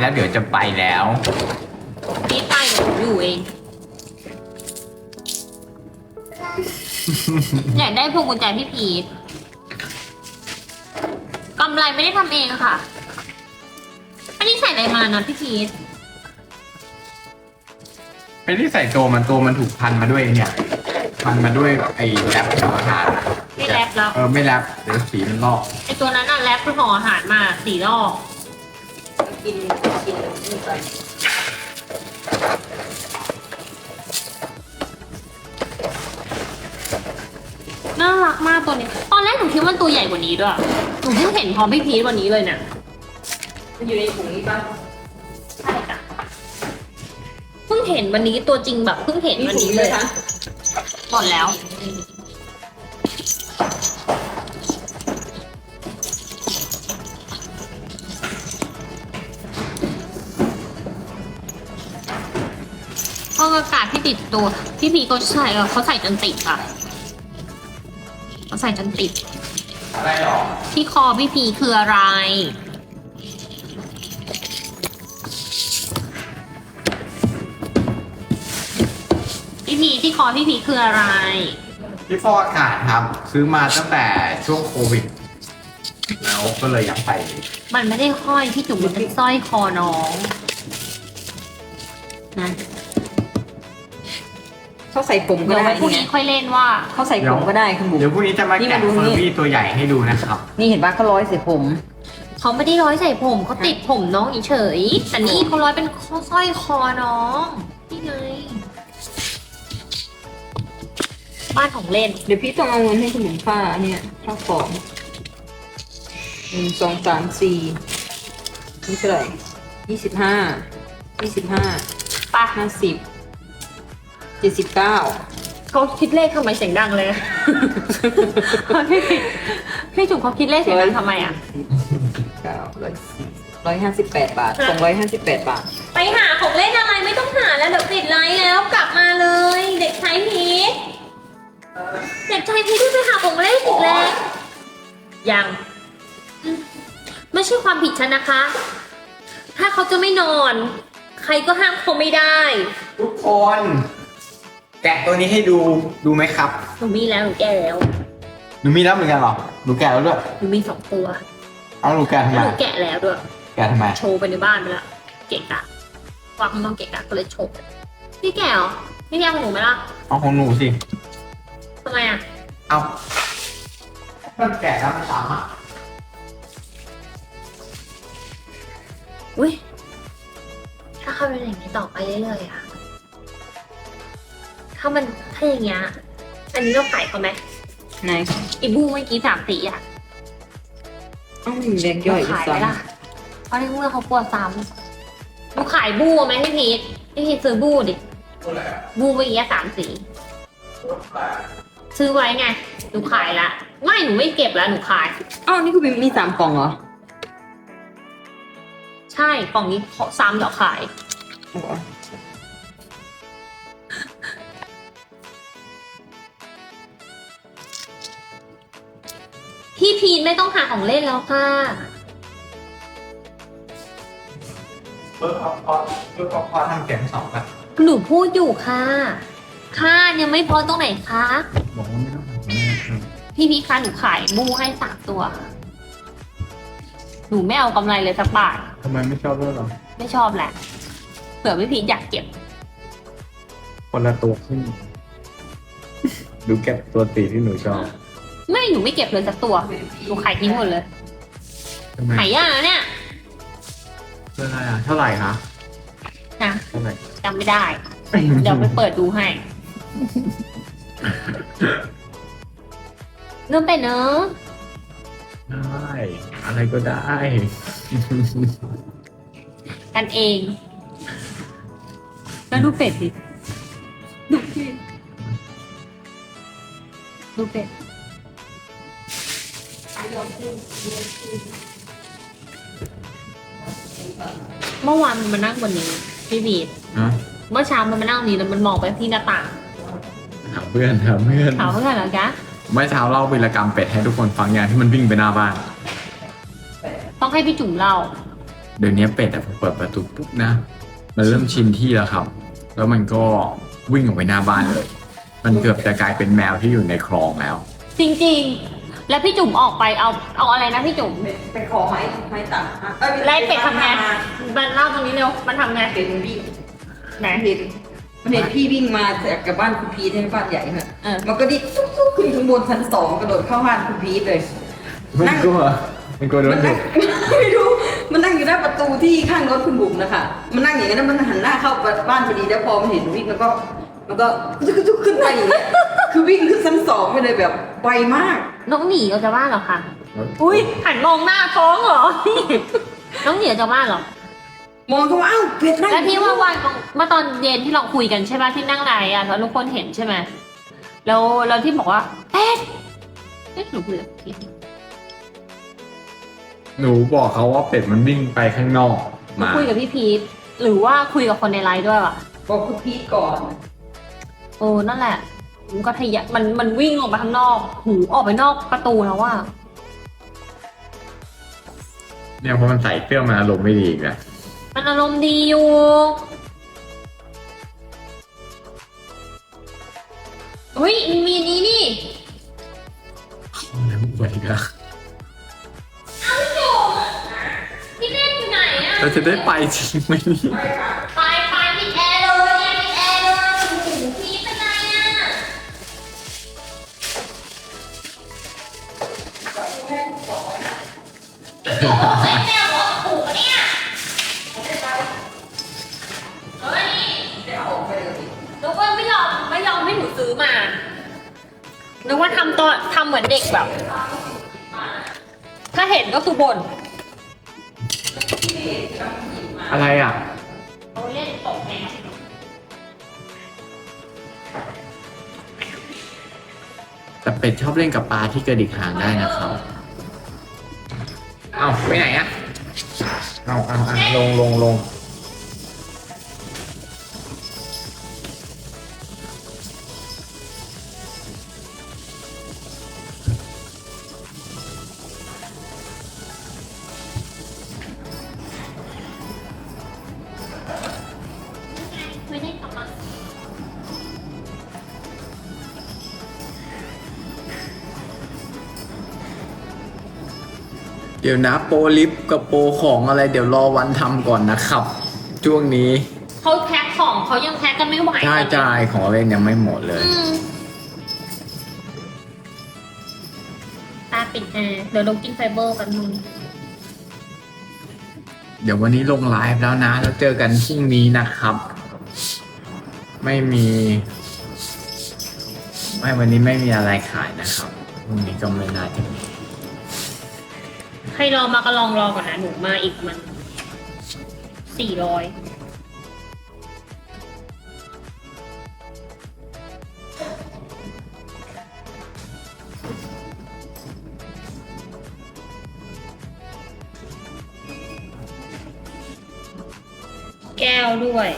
แล้วเดี๋ยวจะไปแล้วพีทไปเดี๋ยวหนูอยู่เอง อยากได้พวงกุญแจพี่พีทกำไรไม่ได้ทำเองค่ะอันนี้ใส่อะไรมานะพี่พีทไม่ได้ใส่ตัวมันตัวมันถูกพันมาด้วยเนี่ย พันมาด้วยไอ้แรปของอาหารไม่แรปแล้วเออไม่แรปเดี๋ยวสีมันลอกไอตัวนั้นน่ะแรปคือห่ออาหารมาสี่รอบ กินกินนี่ไปน่ารักมากตัวนี้ ตอนแรกหนูคิดว่ามันตัวใหญ่กว่านี้ด้วย หนูเพิ่งเห็นพร้อมพี่พีทวันนี้เลยเนี่ย มันอยู่ในถุงนี้ป่ะใช่จ้ะเพิ่งเห็นวันนี้ตัวจริงแบบเพิ่งเห็นวันนี้เลยคะหมดแล้ว ติดตัว พี่พีก็ใส่เออเขาใส่จนติดค่ะเขาใส่จนติด อะไรหรอที่คอพี่พีคืออะไร พี่พีที่คอพี่พีคืออะไรที่ฟอกอากาศครับ ซื้อมาตั้งแต่ช่วงโควิด แล้วก็เลยอยากใส่มันไม่ได้ห้อยพี่จุ๋มมันเป็นสร้อยคอน้องนะ เขาใส่ผมก็เดี๋ยวได้ไว้พรุ่งนี้ค่อยเล่นว่าเขาใส่ผมก็ได้คุณบุ๋ม เดี๋ยวพรุ่งนี้จะมานี่แกะมาดูเฟอนี่ ร์บี้ตัวใหญ่ให้ดูนะครับนี่เห็นป่ะเขาร้อยใส่ผม เขาไม่ได้ร้อยใส่ผมเขาติดผมน้องเฉยๆแต่นี่เขาร้อยเป็นสร้อยคอน้องนี่ไงบ้านของเล่น เดี๋ยวพี่ต้องเอาเงินให้คุณบุ๋มค่าเนี่ยค่าของหนึ่งสองสามสี่นี่เท่าไหร่ยี่สิบห้ายี่สิบห้าป้าห้าสิบเจ็ดสิบเก้าเขาคิดเลขทำไมเสียงดังเลย พี่พี่จุ๋มเขาคิดเลขเสียงดังทำไมอะ เก้าร้อยร้อยห้าสิบแปดบาทสองร้อยห้าสิบแปดบาท ไปหาของเล่นอะไรไม่ต้องหาแล้วเดี๋ยวปิดไลฟ์แล้วกลับมาเลย เด็กชายพีทเด็กชายพีทที่ไปหาของเล่นอีกแล้วยังอืมไม่ใช่ความผิดฉันนะคะ ถ้าเขาจะไม่นอน ใครก็ห้ามเขาไม่ได้ ทุกคน แกะตัวนี้ให้ดูดูไหมครับ หนูมีแล้วหนูแก่แล้วหนูมีแล้วเหมือนกันเหรอหนูแกะแล้วด้วยหนูมีสองตัวเอาหนูแกะทำแล้วไมหนูแกะแล้วด้วย แกะทำไมโชว์ไปในบ้านไปแล้วเกะกะวางข้างนอกเกะกะก็เลยโชว์พี่แก่เหรอพี่แก่ของหนูไหมล่ะเอาของหนูสิทำไมอะเอามันแกะแล้วมันสามารถอุ้ยถ้าเขาเป็นอย่างนี้ต่อไปเรื่อยๆอะ ถ้ามันถ้าอย่างเงี้ย อันนี้เราขายเขาไหมไหนอีบูเมื่อกี้สามสีอะอ้าวมีแบงค์ย่อยอีกขายสาไหมมล่ะเพราะในเมื่อเขากลัวซ้ำหนูขายบูไหมพี่พีทพี่พีทซื้อบูดิบูเมื่อกี้สามสี ซื้อไว้ไง หนูขายละ ไม่หนูไม่เก็บแล้วหนูขาย อ้าวนี่คือมีสามกล่องเหรอ ใช่กล่องนี้เขาซ้ำเดี๋ยวขาย พี่พีนไม่ต้องหาของเล่นแล้วค่ะเพิ่มเอาพอเพิ่มเอาพอทำเก็บสองกันหนูพูดอยู่ค่ะ ค่ะยังไม่พอตรงไหนคะ บอกว่าไม่ต้องทำไม่ต้องทพี่พีคะหนูขายบูให้สามตัว หนูไม่เอากำไรเลยสักบาท ทำไมไม่ชอบด้วยหรอไม่ชอบแหละ เผื่อพี่พีทอยากเก็บ คนละตัวขึ้น ดูเก็บตัวตีที่หนูชอบ ไม่หนูไม่เก็บเลยสักตัว หนูขายทิ้งหมดเลย ทำไมหายากนะเนี่ยเท่าไหร่อะเท่าไหร่คะนะเท่าไหร่จำไม่ได้ เดี๋ยวไปเปิดดูให้ เริ่มไปเนอะได้อะไรก็ได้ กันเอง แล้วดูเป็ดดิดูเป็ดดูเป็ด เมื่อวานมันมานั่งบนนี้พี่บีดฮะเมื่อเช้ามันมานั่งนี้แล้วมันมองไปที่หน้าต่างถามเพื่อนถามเพื่อนถามว่าไงเหรอจ๊ะเมื่อเช้าเล่าวีรกรรมเป็ดให้ทุกคนฟังอย่างที่มันวิ่งไปหน้าบ้าน ต้องให้พี่จุ๋มเล่า เดี๋ยวนี้เป็ดอะพอเปิดประตูปุ๊บนะ มันเริ่มชินที่แล้วครับ แล้วมันก็วิ่งออกไปหน้าบ้านเลย มันเกือบจะกลายเป็นแมวที่อยู่ในคลองแล้ว จริงๆ แล้วพี่จุ๋มออกไปเอาเอาอะไรนะพี่จุ๋มไปขอไม้ไม้ตัดอะอ้ยไล่เป็ดทำไงมันเล่าตรงนี้เร็วมันทำไงเป็ดมันวิ่งไหน เห็นมันเห็นพี่วิ่งมาจากกับบ้านคุณพีทในบ้านใหญ่ค่ะเออ มันก็ดิตุ๊กตุ๊กขึ้นข้างบนชั้นสองกระโดดเข้าบ้านคุณพีทเลย มันกลัวมันกลัวโดมันนดุนั่ง ไม่รู้ มันนั่งอยู่หน้าประตูที่ข้างรถคุณบุ๋มนะคะ มันนั่งอย่างนั้นแล้วมันหันหน้าเข้าบ้านพอดีแล้วพอมันเห็นหนูวิ่ง แล้วก็มันก็ทุกขึ้นไปอย่างเงี้ยคือวิ่งขึ้นชั้นสองไปเลยแบบไวมาก น้องหนีออกจากบ้านเหรอคะ อุ้ยหันมองหน้าท้องเหรอ น้องหนีออกจากบ้านเหรอ มองเขาว่าอ้าวเป็ดนั่งแล้วที่ว่าวันเมื่อตอนเย็นที่เราคุยกันใช่ป่ะที่นั่งไลน์อะแล้วทุกคนเห็นใช่ไหมแล้วแล้วที่บอกว่าเป็ดเอ๊ะหนูคุยกับพี่หนูบอกเขาว่าเป็ดมันวิ่งไปข้างนอก มาคุยกับพี่พีทหรือว่าคุยกับคนในไลน์ด้วยวะบอกคุณพีทก่อน โอ้นั่นแหละมันก็ทะยะมันมันวิ่งออกไปข้างนอกหูออกไปนอกประตูแล้วว่าเนี่ยเพราะมันใส่เสื้อมันอารมณ์ไม่ดีอีกแล้วมันอารมณ์ดีอยู่เฮ้ยมันมีนี้นี่แล้วปวดอีกแล้วพี่เล่นอยู่ไหนอะเราจะได้ไปจริงไหมเนี่ย ไม่แม่บอกถูกปะเนี่ยเฮ้ยนึกว่าไม่ยอมไม่ยอมให้หนูซื้อมานึกว่าทำตัวทำเหมือนเด็กแบบ ถ้าเห็นก็คือบ่นอะไรอะ เขาเล่นตกแนวแต่เป็ดชอบเล่นกับปลาที่กระดิกหางได้นะครับ เอาไปไหนอะเอาเอาเอาลงลงลง ดี๋ยวนะโปรลิฟต์กับโปรของอะไรเดี๋ยวรอวันทำก่อนนะครับ ช่วงนี้เขาแพ็คของเขายังแพ็คกันไม่ไหวใช่จ่ายของเล่นยังไม่หมดเลยอืมตาปิดแอร์เดี๋ยวเรากินไฟเบอร์กันนึงเดี๋ยววันนี้ลงไลฟ์แล้วนะ แล้วเจอกันพรุ่งนี้นะครับ ไม่มี ไม่วันนี้ไม่มีอะไรขายนะครับพรุ่งนี้ก็ไม่น่าจะมี ใครรอมาก็ลองรอก่อนนะหนูมาอีกมันสี่ร้อยแก้วด้วย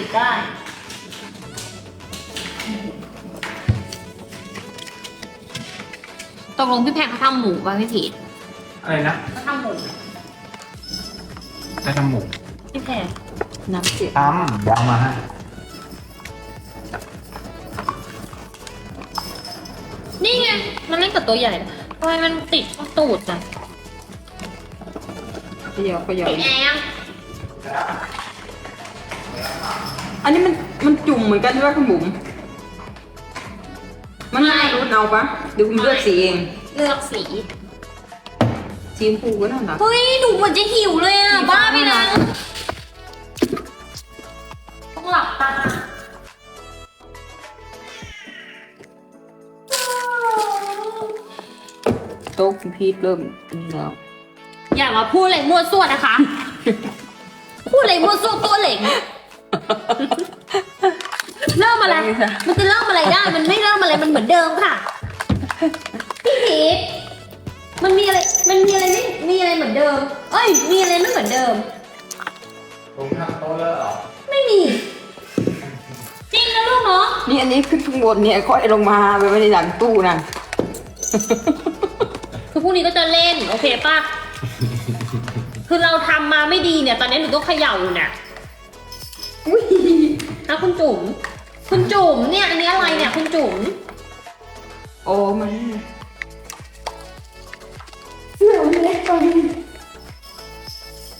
ปุกปิดได้ ตกลงพี่แพงเขาทำหมูป่ะพี่ถีอะไรนะเขาทำหมูจะทำหมูพี่แพงน้ำเสียตำเดี๋ยวเอามาให้นี่ไง มันเล่นกับตัวใหญ่ทำไมมันติดเข้าตูดอะเขยาเขยาติดแอร์ อันนี้มันมันจุ่มเหมือนกันใช่ไหมคุณบุ๋มมันน่ารู้เอาปะเดี๋ยวคุณเลือกสีเอง เลือกสีสีชมพูก็น่ารักเฮ้ยหนูเหมือนจะหิวเลยอะ บ้าไปนะต้องหลับตาโต๊ะพี่พีทเริ่มนี่แล้วอย่ามาพูดอะไรมั่วซั่วนะคะ พูดอะไรมั่วซั่วตัวเหล็ง เริ่มอะไร มันจะเริ่มอะไรได้ มันไม่เริ่มอะไร มันเหมือนเดิมค่ะ พี่พีทมันมีอะไร มันมีอะไรไม่มีอะไรเหมือนเดิม เอ้ย มีอะไรไม่เหมือนเดิม ผมทำโต๊ะแล้วเหรอไม่มี จริงนะลูกเนาะ นี่อันนี้ขึ้นข้างบนเนี่ยค่อยลงมาไปไว้ในหลังตู้นะ คือพรุ่งนี้ก็จะเล่น โอเคป่ะ คือเราทำมาไม่ดีเนี่ย ตอนนี้หนูต้องเขย่าอยู่เนี่ย อุ้ยนะคุณจุ๋ม คุณจุ๋มเนี่ยอันนี้อะไรเนี่ยคุณจุ๋ม โอ้มันเสื้อมันเล็กไป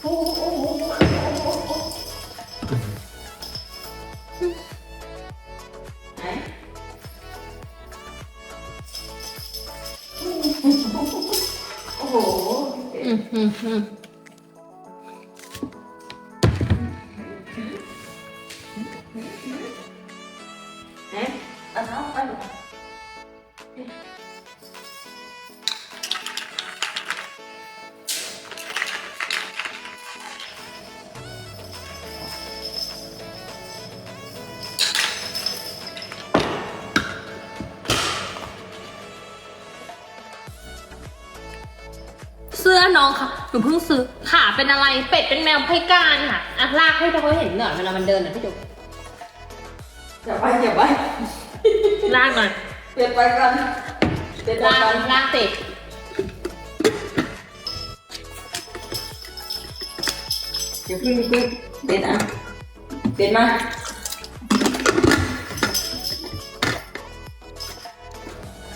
โอ้โหไหนโอ้โห อืมอืมอืม เอาเท้าไปหน่อยเสื้อน้องค่ะหนูเพิ่งซื้อขาเป็นอะไรเป็ดเป็นแมวพิการค่ะอะลากให้เขาเห็นหน่อยเวลามันเดินอะพี่จุ๋มอย่าไปอย่าไป ลากหน่อยเปลี่ยนไปกันเปลี่ยนไปลากกันลากเป็ดเดี๋ยวพึ่งพึ่งเปลี่ยนอะเปลี่ยนมา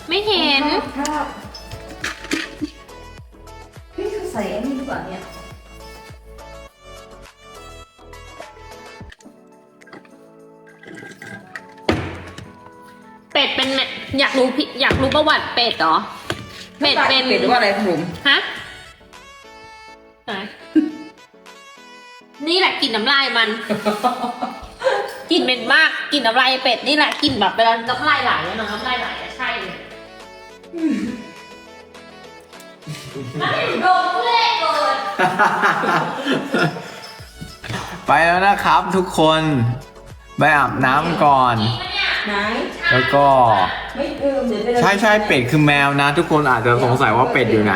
ไม่เห็นครับพี่เขาใส่อันนี้ดีกว่าเนี่ย อยากรู้พี่อยากรู้ประวัติเป็ดเหรอ เป็ดเป็นเป็ดหรือว่าอะไรครับผมฮะไหนนี่แหละกลินน้ำลายมันกลินเป็นมากกลินน้ำลายเป็ดนี่แหละกลินแบบเวลาน้ำลายไหลอะน้ำลายไหลอะใช่เลยแล้วให้หนูดมทุเล่เกินไปแล้วนะครับทุกคน ไปอาบน้ำก่อนไหน แล้วก็ ไม่เออเดี๋ยวไปใช่ใช่เป็ดคือแมวนะ ทุกคนอาจจะสงสัยว่าเป็ดอยู่ไหน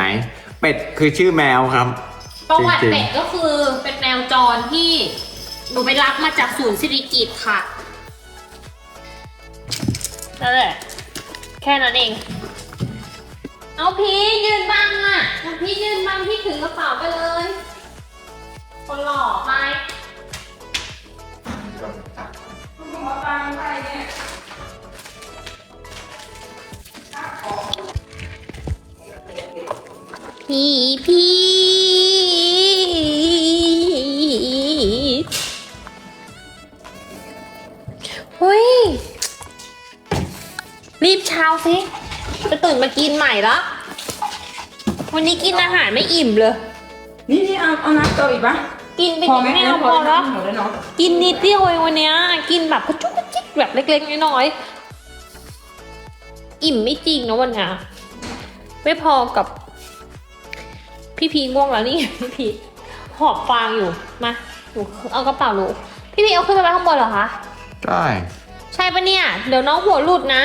เป็ดคือชื่อแมวครับ ประวัติจริงๆเป็ดก็คือเป็นแมวจรที่หนูไปรับมาจากศูนย์สิริกิตค่ะนั่นแหละแค่นั้นเอง เอาพีชยืนบังอะเอาพีชยืนบังพี่ถือกระเป๋าไปเลย คนหล่อไปมาตามไปเนี่ย พี่พีชเฮ้ยรีบเช้าสิจะตื่นมากินใหม่ละวันนี้กินอาหารไม่อิ่มเลย นี่นี่เอาเอาน้ำเติมอีกปะกินไปพอไหมไม่เอาพพออแล้แล้ววหมดแล้วเนาะกินนิดเดียวเองวันเนี้ย กินแบบกระจุกกระจิกแบบเล็กๆน้อยๆอิ่มไม่จริงนะวันเนี้ยไม่พอกับ พี่พีง่วงแล้วนี่พี่พีหอบฟางอยู่ มาหนูเอากระเป๋าหนูพี่พีเอาขึ้นไปไว้ข้างบนเหรอคะได้ใช่ปะเนี่ย เดี๋ยวน้องหัวหลุดนะ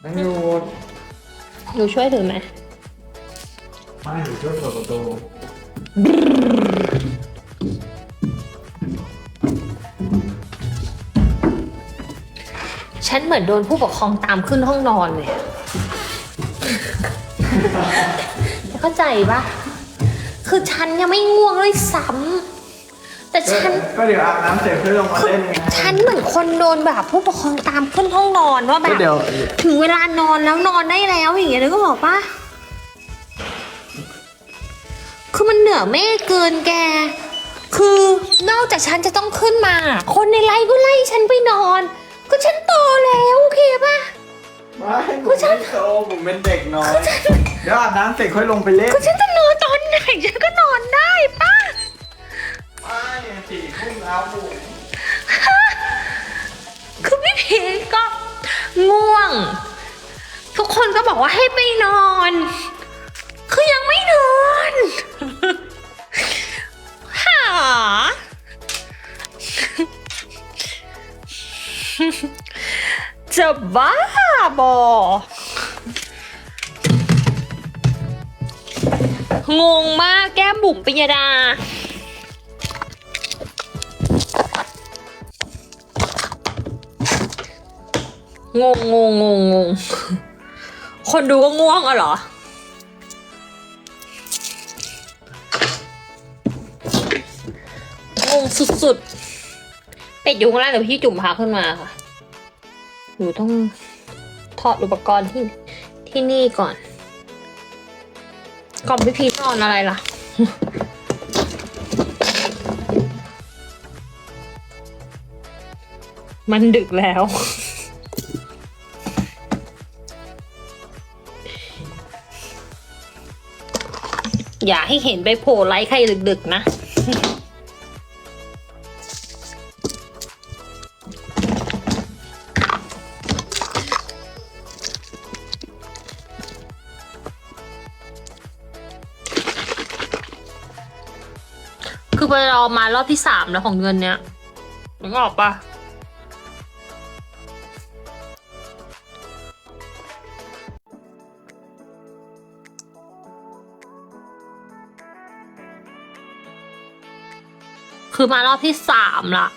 ไม่อยู่หนูช่วยถือไหมไม่อยู่ช่วยเปิดประตูฉันเหมือนโดนผู้ปกครองตามขึ้นห้องนอนเลย เข้าใจปะคือฉันยังไม่ง่วงเลยซ้ำแต่ฉัน ก็เดี๋ยวอาบน้ำเสร็จเพื่อลงมาเล่นไง ฉันเหมือนคนโดนแบบผู้ปกครองตามขึ้นห้องนอนว่าแบก็บเดี๋ยว ถึงเวลานอนแล้วนอนได้แล้วอย่างเงี้ยนึกก็บอกปะคือมันเหนือเมฆเกินแก คือนอกจากฉันจะต้องขึ้นมา คนในไลฟ์ก็ไล่ฉันไปนอน ก็ฉันโตแล้วโอเคปะ ไม่ผมไม่โตผมเป็นเด็กน้อยเดี๋ยวอาบน้ำเสร็จค่อยลงไปเล่นก็ฉันจะนอนตอนไหนฉันก็นอนได้ป้าไม่สี่ทุ่มแล้วบุ๋มคือพี่พีก็ง่วง ทุกคนก็บอกว่าให้ไปนอน คือยังไม่นอนฮ่า จะบ้าบองงมากแก้มบุ๋มปิยดา งงงงงงงคนดูก็ง่วงอะเหรอ งงสุดๆเป็ดอยู่ข้างล่างแต่พี่จุ่มพาขึ้นมาค่ะ หนูต้องถอดอุปกรณ์ที่ที่นี่ก่อน กล่องพี่พีชนอนอะไรล่ะ มันดึกแล้ว อย่าให้เห็นไปโผล่ไลค์ใครดึกๆนะ มารอบที่สามแล้วของเงินเนี้ยนึกออกปะคือมารอบที่สามละ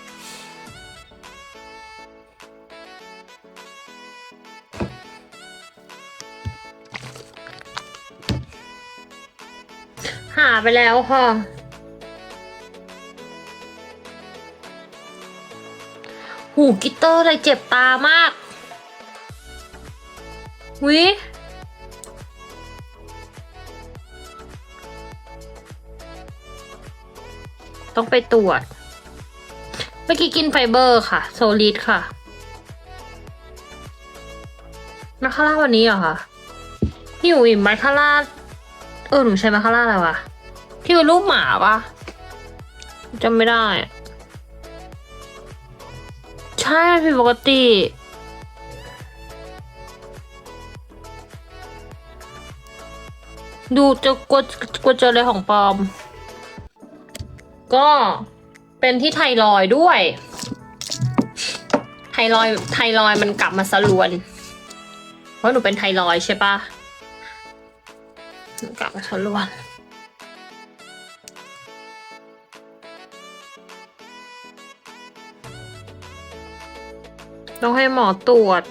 หาไปแล้วค่ะ หูกิตเตอร์เลยเจ็บตามากวิต้องไปตรวจ เมื่อกี้กินไฟเบอร์ค่ะ โซลิดค่ะมาคาร่าวันนี้เหรอคะพี่อยู่อิ่มมาคาร่าเออหนูใช้มาคาร่าอะไรวะที่เป็นรูปหมาปะจำไม่ได้ ใช่มันผิดปกติ ดูจะกลัวกลัวเจออะไรของปลอม ก็เป็นที่ไทรอยด้วย ไทรอยไทรอยมันกลับมาสลวน เพราะหนูเป็นไทรอยใช่ปะมันกลับมาสลวน ต้องให้หมอตรวจ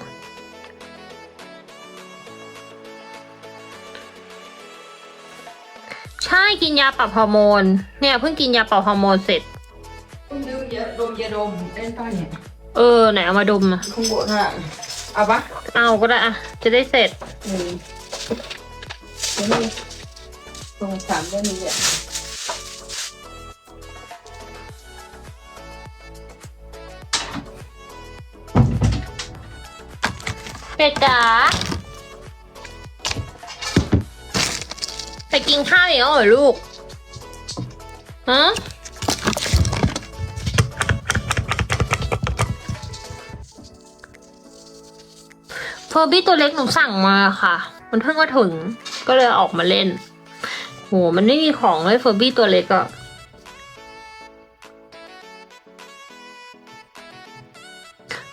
ใช่กินยาปรับฮอร์โมน เนี่ยเพิ่งกินยาปรับฮอร์โมนเสร็จ คุณดูยาดมยาดมเล่นป้าเนี่ยเออไหนเอามาดมอะข้างบนน่ะเอาปะเอาก็ได้อะจะได้เสร็จหนึ่งเดี๋ยวนี่ตรงสามเรื่องนี้อะ เป็ดจ๋าไปกินข้าวอีกแล้วเหรอลูกฮะเฟอร์บี้ตัวเล็กหนูสั่งมาค่ะ มันเพิ่งมาถึง ก็เลยออกมาเล่น โห มันไม่มีของเลยเฟอร์บี้ตัวเล็กอะ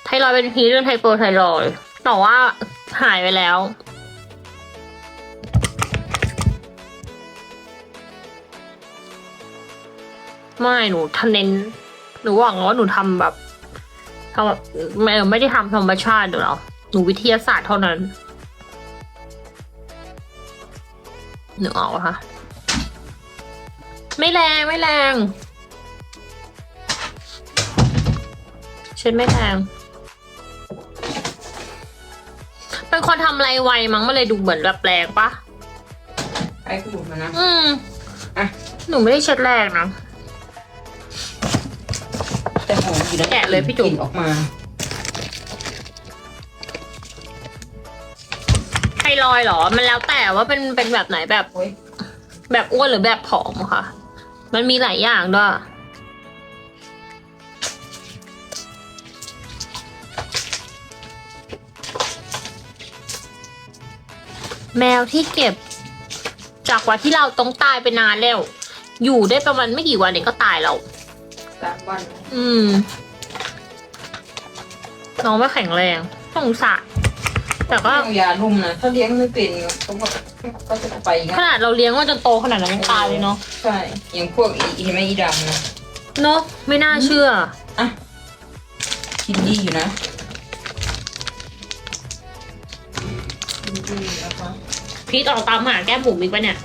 ไทรอยเป็นพีเรื่องไฮเปอร์ไทรอย แต่ว่าหายไปแล้ว ไม่หนูทำเน้นหนูหวังว่าหนูทำแบบทำแบบไม่ไม่ได้ทำธรรมชาติหรอกหนูวิทยาศาสตร์เท่านั้นหนูออกค่ะ ไม่แรงไม่แรง เช็ดไม่แรง เป็นคนทำอะไรไวมั้งมันเลยดูเหมือนแบบแรงปะไอ้คุณบุ๋มมานะ อืมอะ หนูไม่ได้เช็ดแรงนะ แต่หอมอยู่นะแกะเลยพี่จุ๋ม กลิ่นออกมา ไทรอยด์เหรอ มันแล้วแต่ว่าเป็นเป็นแบบไหนแบบ โอ้ยแบบอ้วนหรือแบบผอมค่ะ มันมีหลายอย่างด้วย แมวที่เก็บ จากวันที่เราต้องตายไปนานแล้ว อยู่ได้ประมาณไม่กี่วันเองก็ตายแล้ว สามวันอืม น้องไม่แข็งแรงสงสารแต่ก็เอายาลุ่มนะถ้าเลี้ยงไม่เป็นก็ก็จะไปอย่างขนั้นนาดเราเลี้ยงว่าจนโตขนาดนั้นยังตายเลยเนาะใช่อย่างพวกอีเห็นไหมอีดำนะเนาะไม่น่าเชื่ออะกินดีอยู่นะ พีทออกตามหาแก้มบุ๋มอีกปะเนี่ย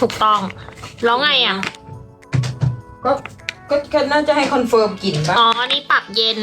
ถูกต้อง แล้วไงอะ ก็ก็ก็น่าจะให้คอนเฟิร์มกลิ่นบ้างอ๋อนี่ปรับเย็น